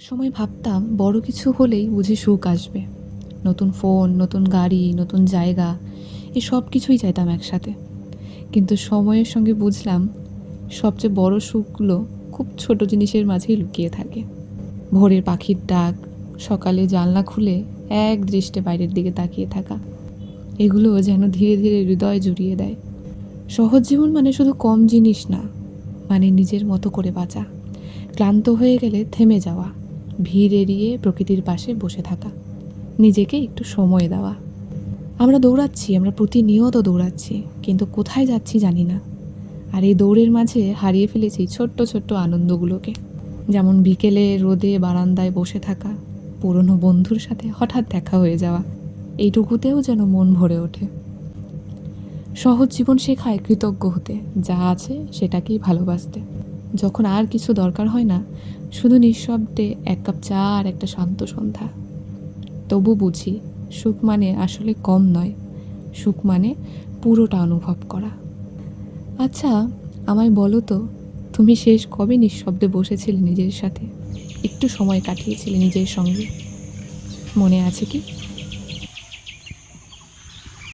সময় ভাবতাম বড় কিছু হলেই বুঝি সুখ আসবে। নতুন ফোন নতুন গাড়ি, নতুন জায়গা এই সব কিছুই চাইতাম একসাথে। কিন্তু সময়ের সঙ্গে বুঝলাম সবচেয়ে বড় সুখগুলো খুব ছোট জিনিসের মাঝেই লুকিয়ে থাকে। ভোরের পাখির ডাক, সকালে জানলা খুলে এক দৃষ্টে বাইরের দিকে তাকিয়ে থাকা। এগুলো যেন ধীরে ধীরে হৃদয় জুড়িয়ে দেয়। সহজ জীবন মানে শুধু কম জিনিস না মানে নিজের মতো করে বাঁচা। ক্লান্ত হয়ে গেলে থেমে যাওয়া। ভিড় এড়িয়ে প্রকৃতির পাশে বসে থাকা। নিজেকে একটু সময় দেওয়া। আমরা দৌড়াচ্ছি, আমরা প্রতিনিয়ত দৌড়াচ্ছি, কিন্তু কোথায় যাচ্ছি জানি না। আর এই দৌড়ের মাঝে হারিয়ে ফেলেছি ছোট্ট ছোট্ট আনন্দগুলোকে। যেমন বিকেলে রোদে বারান্দায় বসে থাকা, পুরনো বন্ধুর সাথে হঠাৎ দেখা হয়ে যাওয়া, এইটুকুতেও যেন মন ভরে ওঠে। সহজ জীবন শেখায় কৃতজ্ঞ হতে, যা আছে সেটাকেই ভালোবাসতে। যখন আর কিছু দরকার হয় না, শুধু নিঃশব্দে এক কাপ চা আর একটা শান্ত সন্ধ্যা। তবু বুঝি, সুখ মানে আসলে কম নয়, সুখ মানে পুরোটা অনুভব করা। আচ্ছা আমায় বলো তো, তুমি শেষ কবে নিঃশব্দে বসেছিলে নিজের সাথে? একটু সময় কাটিয়েছিলে নিজের সঙ্গে? মনে আছে কি?